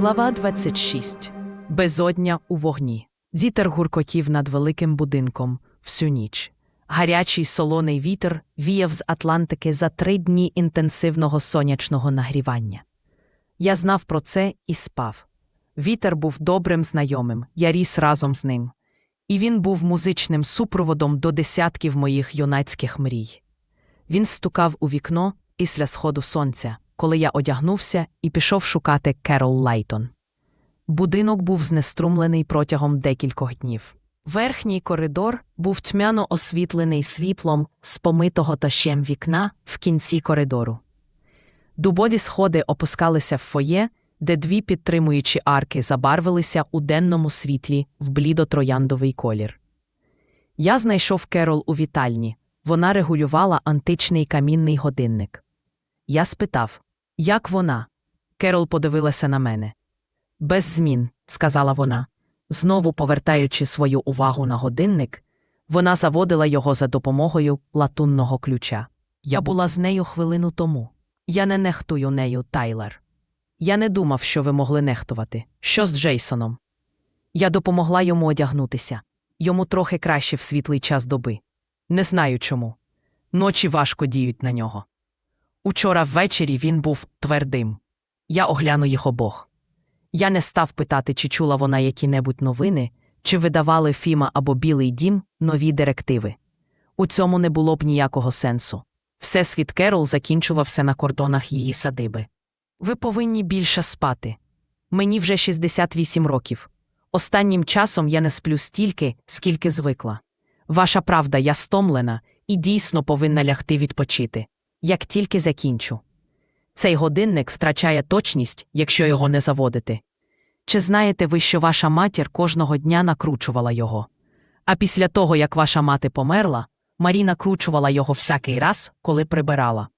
Глава 26. Безодня у вогні. Вітер гуркотів над великим будинком всю ніч. Гарячий солоний вітер віяв з Атлантики за три дні інтенсивного сонячного нагрівання. Я знав про це і спав. Вітер був добрим знайомим, я ріс разом з ним. І він був музичним супроводом до десятків моїх юнацьких мрій. Він стукав у вікно після сходу сонця, коли я одягнувся і пішов шукати Керол Лайтон. Будинок був знеструмлений протягом декількох днів. Верхній коридор був тьмяно освітлений світлом з помитого тащем вікна в кінці коридору. Дубові сходи опускалися в фоє, де дві підтримуючі арки забарвилися у денному світлі в блідо-трояндовий колір. Я знайшов Керол у вітальні. Вона регулювала античний камінний годинник. Я спитав, як вона? Керол подивилася на мене. Без змін, сказала вона. Знову повертаючи свою увагу на годинник, вона заводила його за допомогою латунного ключа. Я була з нею хвилину тому. Я не нехтую нею, Тайлер. Я не думав, що ви могли нехтувати. Що з Джейсоном? Я допомогла йому одягнутися. Йому трохи краще в світлий час доби. Не знаю чому. Ночі важко діють на нього. Учора ввечері він був твердим. Я огляну їх обох. Я не став питати, чи чула вона які-небудь новини, чи видавали Фіма або Білий дім нові директиви. У цьому не було б ніякого сенсу. Всесвіт Керол закінчувався на кордонах її садиби. Ви повинні більше спати. Мені вже 68 років. Останнім часом я не сплю стільки, скільки звикла. Ваша правда, я стомлена і дійсно повинна лягти відпочити, як тільки закінчу. Цей годинник втрачає точність, якщо його не заводити. Чи знаєте ви, що ваша матір кожного дня накручувала його? А після того, як ваша мати померла, Марі накручувала його всякий раз, коли прибирала.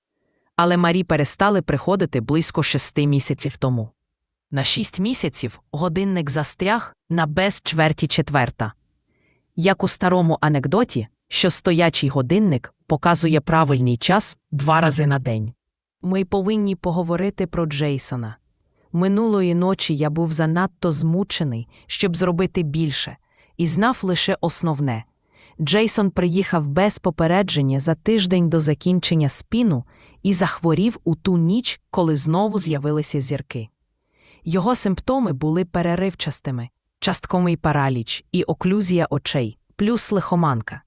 Але Марі перестали приходити близько шести місяців тому. На шість місяців годинник застряг на без чверті четверта. Як у старому анекдоті, що стоячий годинник показує правильний час два рази на день. Ми повинні поговорити про Джейсона. Минулої ночі я був занадто змучений, щоб зробити більше, і знав лише основне. Джейсон приїхав без попередження за тиждень до закінчення спіну і захворів у ту ніч, коли знову з'явилися зірки. Його симптоми були переривчастими, частковий параліч і оклюзія очей, плюс лихоманка.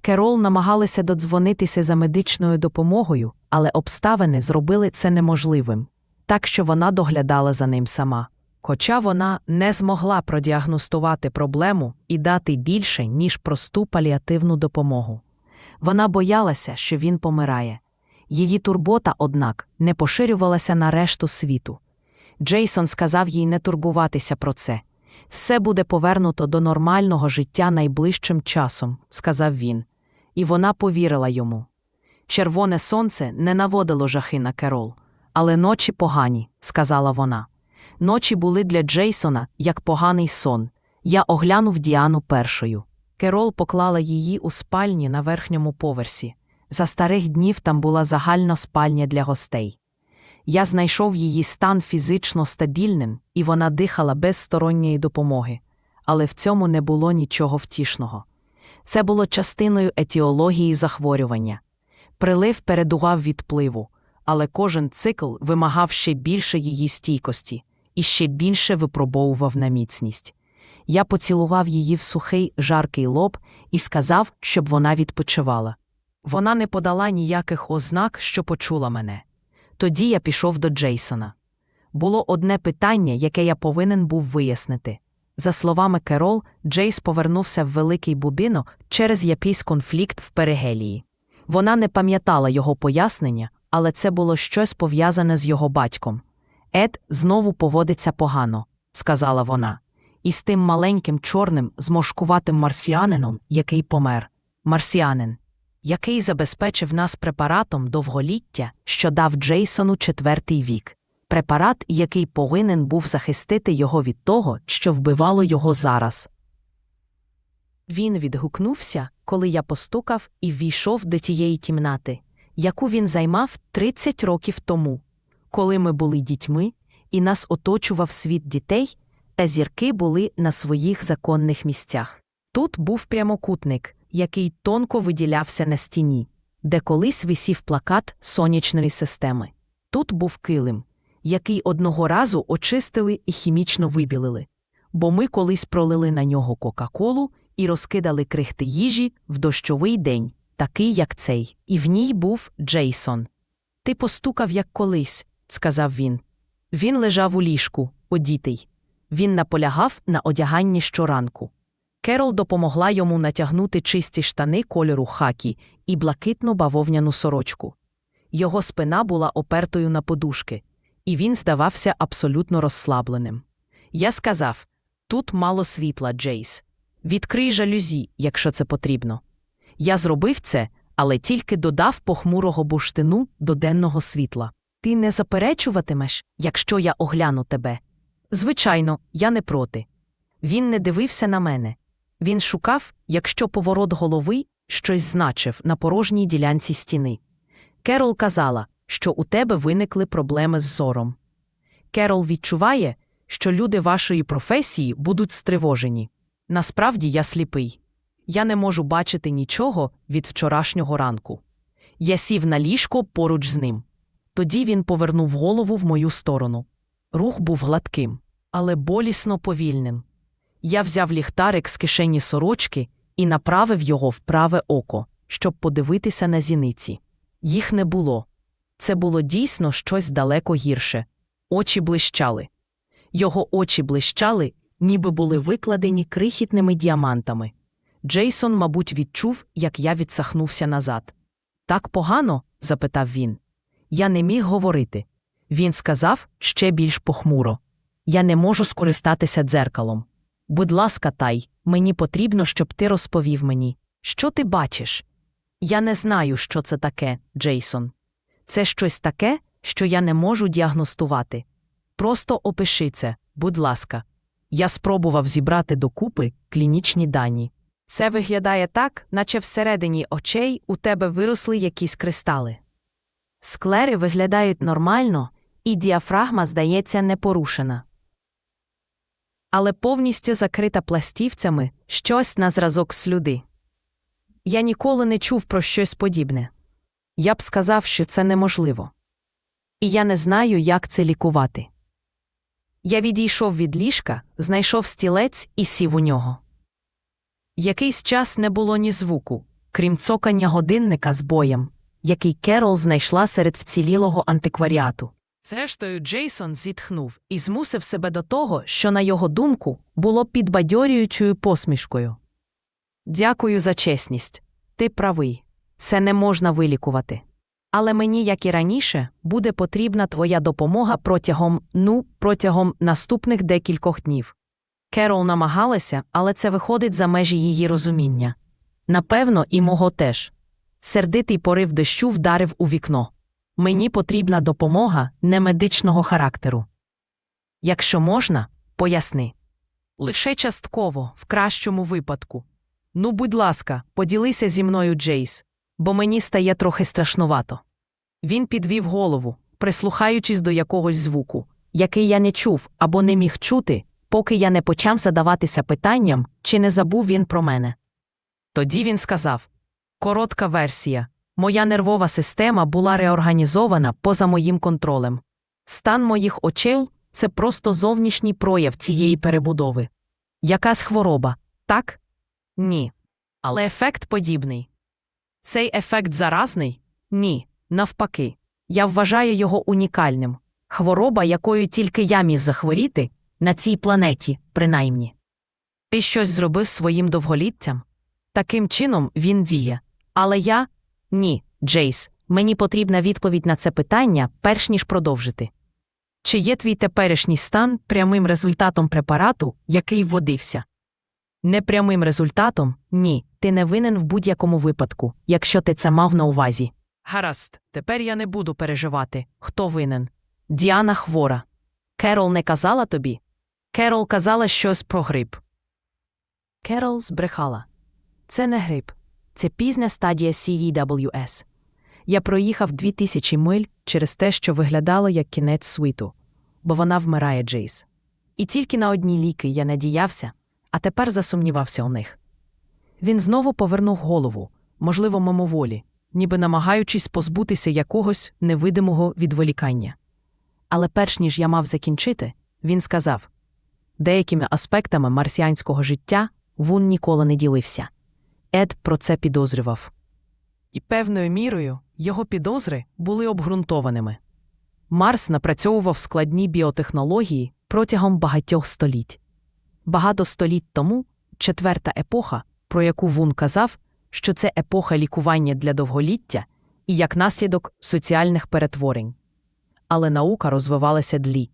Керол намагалися додзвонитися за медичною допомогою, але обставини зробили це неможливим, так що вона доглядала за ним сама. Хоча вона не змогла продіагностувати проблему і дати більше, ніж просту паліативну допомогу. Вона боялася, що він помирає. Її турбота, однак, не поширювалася на решту світу. Джейсон сказав їй не турбуватися про це. Все буде повернуто до нормального життя найближчим часом, сказав він, і вона повірила йому. Червоне сонце не наводило жахи на Керол, але ночі погані, сказала вона. Ночі були для Джейсона як поганий сон. Я оглянув Діану першою. Керол поклала її у спальні на верхньому поверсі. За старих днів там була загальна спальня для гостей. Я знайшов її стан фізично стабільним, і вона дихала без сторонньої допомоги, але в цьому не було нічого втішного. Це було частиною етіології захворювання. Прилив передугав відпливу, але кожен цикл вимагав ще більше її стійкості і ще більше випробовував на міцність. Я поцілував її в сухий жаркий лоб і сказав, щоб вона відпочивала. Вона не подала ніяких ознак, що почула мене. Тоді я пішов до Джейсона. Було одне питання, яке я повинен був вияснити. За словами Керол, Джейс повернувся в великий будинок через якийсь конфлікт в Перегелії. Вона не пам'ятала його пояснення, але це було щось пов'язане з його батьком. Ед знову поводиться погано, сказала вона, і з тим маленьким чорним зморшкуватим марсіанином, який помер. Марсіанин який забезпечив нас препаратом довголіття, що дав Джейсону четвертий вік, препарат, який повинен був захистити його від того, що вбивало його зараз. Він відгукнувся, коли я постукав і ввійшов до тієї кімнати. яку він займав 30 років тому, коли ми були дітьми і нас оточував світ дітей, та зірки були на своїх законних місцях. Тут був прямокутник, який тонко виділявся на стіні, де колись висів плакат сонячної системи. Тут був килим, який одного разу очистили і хімічно вибілили, бо ми колись пролили на нього Кока-Колу і розкидали крихти їжі в дощовий день, такий, як цей. І в ній був Джейсон. Ти постукав, як колись, сказав він. Він лежав у ліжку, одітий. Він наполягав на одяганні щоранку. Керол допомогла йому натягнути чисті штани кольору хакі і блакитну бавовняну сорочку. Його спина була опертою на подушки, і він здавався абсолютно розслабленим. Я сказав тут мало світла, Джейс. Відкрий жалюзі, якщо це потрібно. Я зробив це, але тільки додав похмурого бурштину до денного світла. Ти не заперечуватимеш, якщо я огляну тебе. Звичайно, я не проти. Він не дивився на мене. Він шукав, якщо поворот голови щось значив на порожній ділянці стіни. Керол казала, що у тебе виникли проблеми з зором. Керол відчуває, що люди вашої професії будуть стривожені. Насправді я сліпий. Я не можу бачити нічого від вчорашнього ранку. Я сів на ліжко поруч з ним. Тоді він повернув голову в мою сторону. Рух був гладким, але болісно повільним. Я взяв ліхтарик з кишені сорочки і направив його в праве око, щоб подивитися на зіниці. Їх не було. Це було дійсно щось далеко гірше. Очі блищали. Його очі блищали, ніби були викладені крихітними діамантами. Джейсон, мабуть, відчув, як я відсахнувся назад. Так погано? запитав він. Я не міг говорити. Він сказав ще більш похмуро. Я не можу скористатися дзеркалом. Будь ласка, тай, мені потрібно, щоб ти розповів мені, що ти бачиш. Я не знаю, що це таке, Джейсон. Це щось таке, що я не можу діагностувати. Просто опиши це, будь ласка. Я спробував зібрати докупи клінічні дані. Це виглядає так, наче всередині очей у тебе виросли якісь кристали. Склери виглядають нормально, і діафрагма, здається, не порушена. Але повністю закрита пластівцями щось на зразок слюди. Я ніколи не чув про щось подібне. Я б сказав, що це неможливо. І я не знаю, як це лікувати. Я відійшов від ліжка, знайшов стілець і сів у нього. Якийсь час не було ні звуку, крім цокання годинника з боєм, який Керол знайшла серед вцілілого антикваріату. Зрештою, Джейсон зітхнув і змусив себе до того, що, на його думку, було підбадьорюючою посмішкою. Дякую за чесність. Ти правий. Це не можна вилікувати. Але мені, як і раніше, буде потрібна твоя допомога протягом, ну, протягом наступних декількох днів. Керол намагалася, але це виходить за межі її розуміння. Напевно, і мого теж. Сердитий порив дощу вдарив у вікно. Мені потрібна допомога не медичного характеру. Якщо можна, поясни. Лише частково, в кращому випадку. Ну, будь ласка, поділися зі мною, Джейс, бо мені стає трохи страшнувато. Він підвів голову, прислухаючись до якогось звуку, який я не чув або не міг чути, поки я не почав задаватися питанням, чи не забув він про мене. Тоді він сказав коротка версія. Моя нервова система була реорганізована поза моїм контролем. Стан моїх очей це просто зовнішній прояв цієї перебудови. Якась хвороба, так? Ні. Але ефект подібний. Цей ефект заразний? Ні. Навпаки. Я вважаю його унікальним. Хвороба, якою тільки я міг захворіти, на цій планеті, принаймні. Ти щось зробив своїм довголіттям? Таким чином він діє. Але я ні, Джейс, мені потрібна відповідь на це питання, перш ніж продовжити. Чи є твій теперішній стан прямим результатом препарату, який вводився? Непрямим результатом ні, ти не винен в будь-якому випадку, якщо ти це мав на увазі. Гаразд, тепер я не буду переживати, хто винен. Діана хвора. Керол не казала тобі? Керол казала щось про грип. Керол збрехала. Це не грип. Це пізня стадія CVWS. Я проїхав дві тисячі миль через те, що виглядало як кінець світу, бо вона вмирає, Джейс. І тільки на одні ліки я надіявся, а тепер засумнівався у них. Він знову повернув голову, можливо, мимоволі, ніби намагаючись позбутися якогось невидимого відволікання. Але перш ніж я мав закінчити, він сказав деякими аспектами марсіанського життя Вун ніколи не ділився. Ед про це підозрював. І певною мірою його підозри були обґрунтованими. Марс напрацьовував складні біотехнології протягом багатьох століть. Багато століть тому четверта епоха, про яку Вун казав, що це епоха лікування для довголіття і як наслідок соціальних перетворень. Але наука розвивалася длі.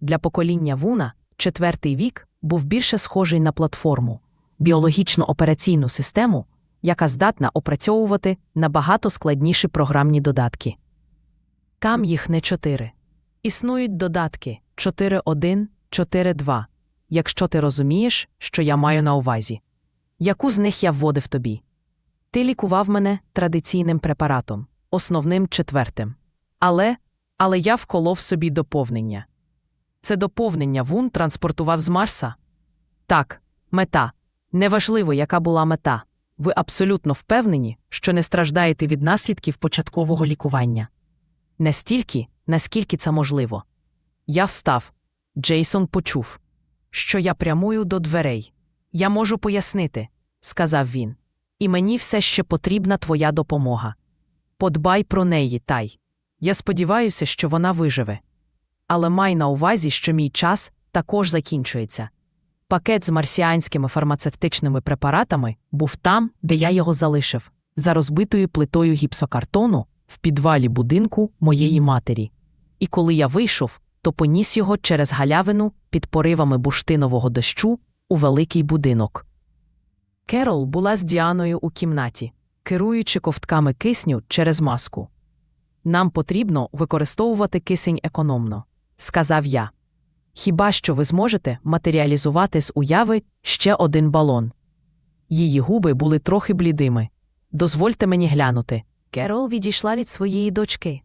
Для покоління Вуна четвертий вік був більше схожий на платформу, біологічну операційну систему, яка здатна опрацьовувати набагато складніші програмні додатки. Там їх не чотири. Існують додатки 4.1, 4.2, якщо ти розумієш, що я маю на увазі. Яку з них я вводив тобі? Ти лікував мене традиційним препаратом, основним четвертим. Але, але я вколов собі доповнення. Це доповнення Вун транспортував з Марса? Так, мета. Неважливо, яка була мета. Ви абсолютно впевнені, що не страждаєте від наслідків початкового лікування. Не стільки, наскільки це можливо. Я встав. Джейсон почув, що я прямую до дверей. Я можу пояснити, сказав він. І мені все ще потрібна твоя допомога. Подбай про неї, тай. Я сподіваюся, що вона виживе. Але май на увазі, що мій час також закінчується. Пакет з марсіанськими фармацевтичними препаратами був там, де я його залишив, за розбитою плитою гіпсокартону в підвалі будинку моєї матері. І коли я вийшов, то поніс його через галявину під поривами буштинового дощу у великий будинок. Керол була з Діаною у кімнаті, керуючи ковтками кисню через маску. Нам потрібно використовувати кисень економно, сказав я. Хіба що ви зможете матеріалізувати з уяви ще один балон? Її губи були трохи блідими. Дозвольте мені глянути. Керол відійшла від своєї дочки.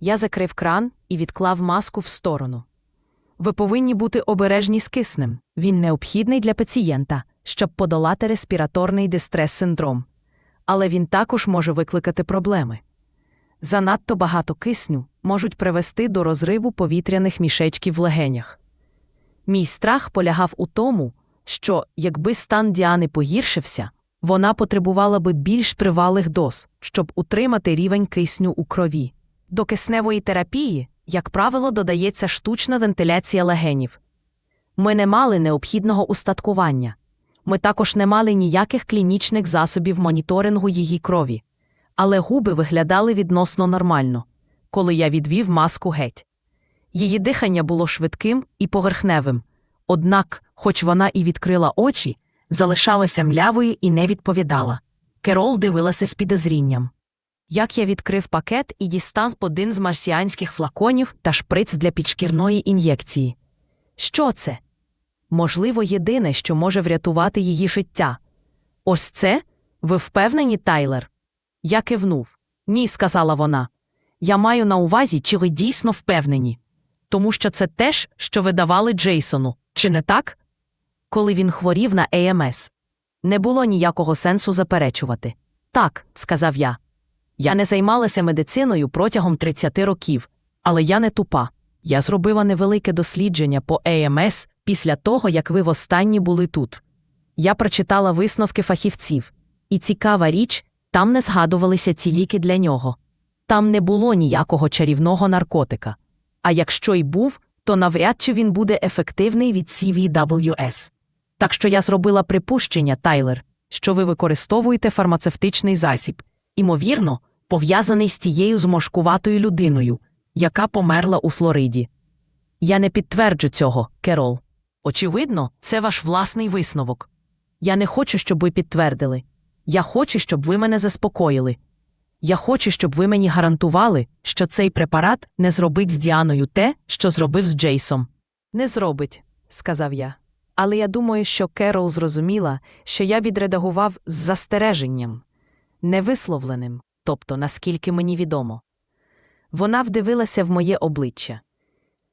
Я закрив кран і відклав маску в сторону. Ви повинні бути обережні з киснем. Він необхідний для пацієнта, щоб подолати респіраторний дистрес-синдром. Але він також може викликати проблеми. Занадто багато кисню можуть привести до розриву повітряних мішечків в легенях. Мій страх полягав у тому, що, якби стан Діани погіршився, вона потребувала би більш тривалих доз, щоб утримати рівень кисню у крові. До кисневої терапії, як правило, додається штучна вентиляція легенів. Ми не мали необхідного устаткування. Ми також не мали ніяких клінічних засобів моніторингу її крові. Але губи виглядали відносно нормально, коли я відвів маску геть. Її дихання було швидким і поверхневим, однак, хоч вона і відкрила очі, залишалася млявою і не відповідала. Керол дивилася з підозрінням. Як я відкрив пакет і дістав один з марсіанських флаконів та шприц для підшкірної ін'єкції. Що це? Можливо, єдине, що може врятувати її життя. Ось це? Ви впевнені, Тайлер? Я кивнув. Ні, сказала вона. Я маю на увазі, чи ви дійсно впевнені. Тому що це теж, що ви давали Джейсону, чи не так? Коли він хворів на АМС. Не було ніякого сенсу заперечувати. Так, сказав я. Я не займалася медициною протягом 30 років, але я не тупа. Я зробила невелике дослідження по АМС після того, як ви востаннє були тут. Я прочитала висновки фахівців, і цікава річ, там не згадувалися ці ліки для нього. Там не було ніякого чарівного наркотика. А якщо й був, то навряд чи він буде ефективний від CVWS. Так що я зробила припущення, Тайлер, що ви використовуєте фармацевтичний засіб, імовірно, пов'язаний з тією зморшкуватою людиною, яка померла у Флориді. Я не підтверджу цього, Керол. Очевидно, це ваш власний висновок. Я не хочу, щоб ви підтвердили. Я хочу, щоб ви мене заспокоїли. Я хочу, щоб ви мені гарантували, що цей препарат не зробить з Діаною те, що зробив з Джейсом. Не зробить, сказав я. Але я думаю, що Керол зрозуміла, що я відредагував з застереженням, невисловленим. тобто наскільки мені відомо. Вона вдивилася в моє обличчя.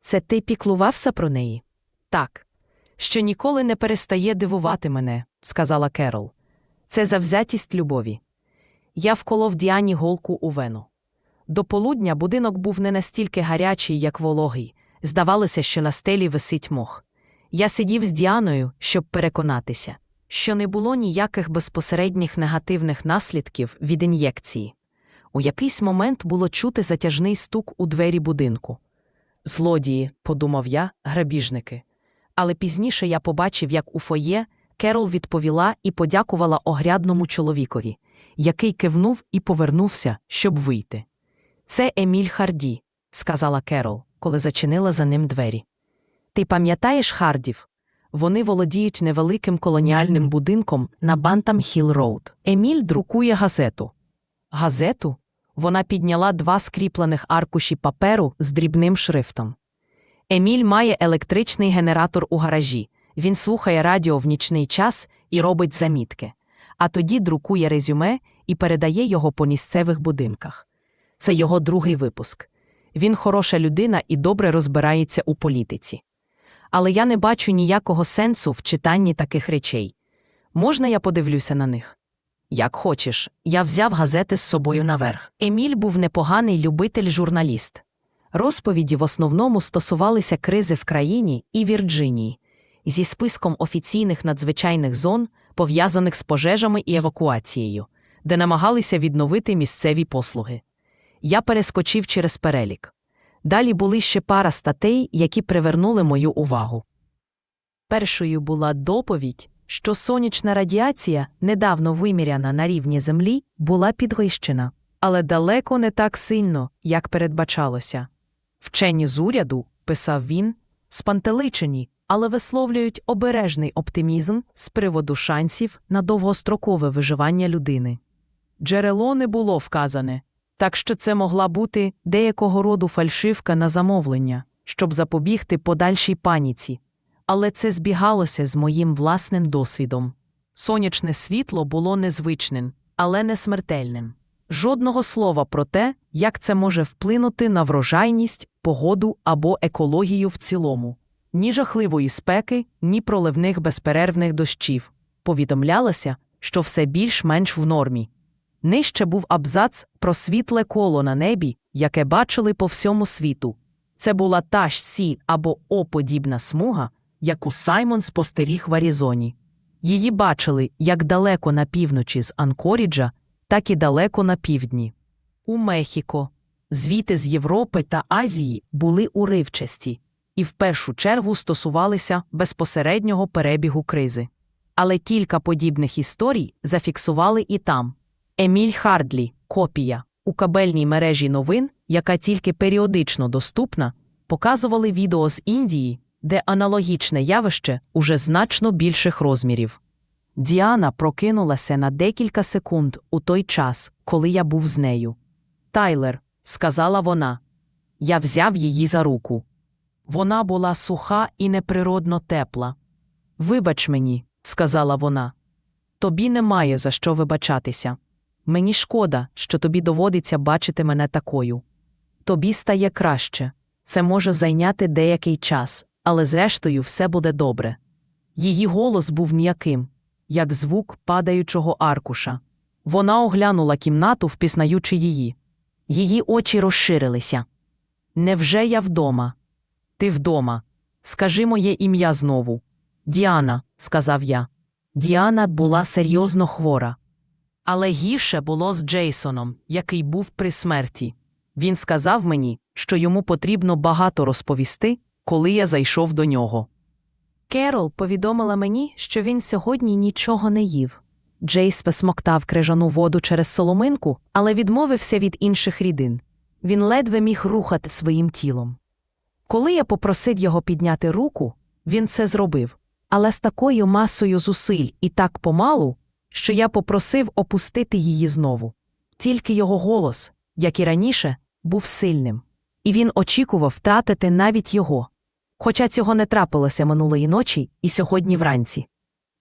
Це ти піклувався про неї? Так. Що ніколи не перестає дивувати мене, сказала Керол. Це завзятість любові. Я вколов Діані голку у вену. До полудня будинок був не настільки гарячий, як вологий. Здавалося, що на стелі висить мох. Я сидів з Діаною, щоб переконатися, що не було ніяких безпосередніх негативних наслідків від ін'єкції. У якийсь момент було чути затяжний стук у двері будинку. Злодії, подумав я, грабіжники. Але пізніше я побачив, як у фоє Керол відповіла і подякувала огрядному чоловікові, який кивнув і повернувся, щоб вийти. Це Еміль Харді, сказала Керол, коли зачинила за ним двері. Ти пам'ятаєш Хардів? Вони володіють невеликим колоніальним будинком на Бантам Хіл Роуд. Еміль друкує газету. Газету? Вона підняла два скріплених аркуші паперу з дрібним шрифтом. Еміль має електричний генератор у гаражі. Він слухає радіо в нічний час і робить замітки, а тоді друкує резюме і передає його по місцевих будинках. Це його другий випуск. Він хороша людина і добре розбирається у політиці. Але я не бачу ніякого сенсу в читанні таких речей. Можна я подивлюся на них? Як хочеш, я взяв газети з собою наверх. Еміль був непоганий любитель-журналіст. Розповіді в основному стосувалися кризи в країні і Вірджинії, зі списком офіційних надзвичайних зон, пов'язаних з пожежами і евакуацією, де намагалися відновити місцеві послуги. Я перескочив через перелік. Далі були ще пара статей, які привернули мою увагу. Першою була доповідь, що сонячна радіація, недавно виміряна на рівні Землі, була підвищена, але далеко не так сильно, як передбачалося. Вчені з уряду, писав він, спантеличені, але висловлюють обережний оптимізм з приводу шансів на довгострокове виживання людини. Джерело не було вказане, так що це могла бути деякого роду фальшивка на замовлення, щоб запобігти подальшій паніці. Але це збігалося з моїм власним досвідом. Сонячне світло було незвичним, але не смертельним. Жодного слова про те, як це може вплинути на врожайність, погоду або екологію в цілому. Ні жахливої спеки, ні проливних безперервних дощів. Повідомлялося, що все більш-менш в нормі. Нижче був абзац про світле коло на небі, яке бачили по всьому світу. Це була та ж сі або О-подібна смуга, яку Саймон спостеріг в Арізоні. Її бачили як далеко на півночі з Анкоріджа, так і далеко на півдні. У Мехіко. Звіти з Європи та Азії були уривчасті і в першу чергу стосувалися безпосереднього перебігу кризи. Але кілька подібних історій зафіксували і там. Еміль Хардлі, копія, у кабельній мережі новин, яка тільки періодично доступна, показували відео з Індії, де аналогічне явище уже значно більших розмірів. Діана прокинулася на декілька секунд у той час, коли я був з нею. Тайлер, сказала вона. Я взяв її за руку. Вона була суха і неприродно тепла. Вибач мені, сказала вона. Тобі немає за що вибачатися. Мені шкода, що тобі доводиться бачити мене такою. Тобі стає краще. Це може зайняти деякий час, але зрештою все буде добре. Її голос був м'яким, як звук падаючого аркуша. Вона оглянула кімнату, впізнаючи її. Її очі розширилися. Невже я вдома? Ти вдома. Скажи моє ім'я знову. Діана, сказав я. Діана була серйозно хвора. Але гірше було з Джейсоном, який був при смерті. Він сказав мені, що йому потрібно багато розповісти, коли я зайшов до нього. Керол повідомила мені, що він сьогодні нічого не їв. Джейс посмоктав крижану воду через соломинку, але відмовився від інших рідин. Він ледве міг рухати своїм тілом. Коли я попросив його підняти руку, він це зробив, але з такою масою зусиль і так помалу, що я попросив опустити її знову. Тільки його голос, як і раніше, був сильним, і він очікував втратити навіть його. Хоча цього не трапилося минулої ночі і сьогодні вранці.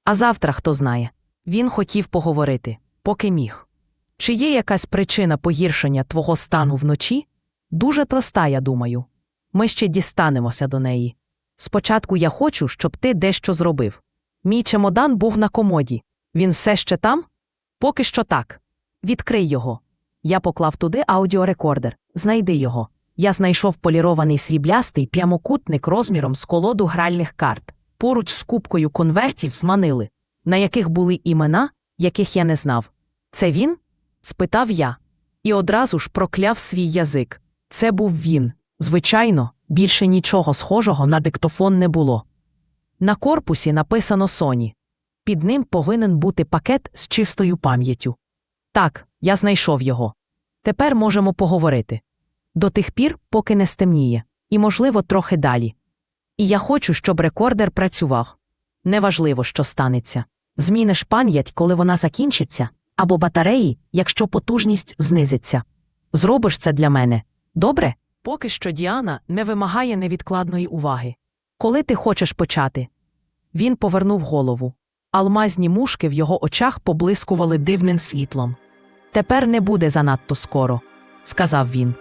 А завтра хто знає. Він хотів поговорити, поки міг. Чи є якась причина погіршення твого стану вночі? Дуже проста, я думаю. Ми ще дістанемося до неї. Спочатку я хочу, щоб ти дещо зробив. Мій чемодан був на комоді. Він все ще там? Поки що так. Відкрий його. Я поклав туди аудіорекордер. Знайди його. Я знайшов полірований сріблястий прямокутник розміром з колоду гральних карт, поруч з купкою конвертів з манили, на яких були імена, яких я не знав. Це він? спитав я. І одразу ж прокляв свій язик. Це був він. Звичайно, більше нічого схожого на диктофон не було. На корпусі написано Соні. Під ним повинен бути пакет з чистою пам'яттю. Так, я знайшов його. Тепер можемо поговорити. До тих пір, поки не стемніє, і, можливо, трохи далі. І я хочу, щоб рекордер працював. Неважливо, що станеться. Зміниш пам'ять, коли вона закінчиться, або батареї, якщо потужність знизиться. Зробиш це для мене. Добре? Поки що Діана не вимагає невідкладної уваги. Коли ти хочеш почати? Він повернув голову. Алмазні мушки в його очах поблискували дивним світлом. Тепер не буде занадто скоро, сказав він.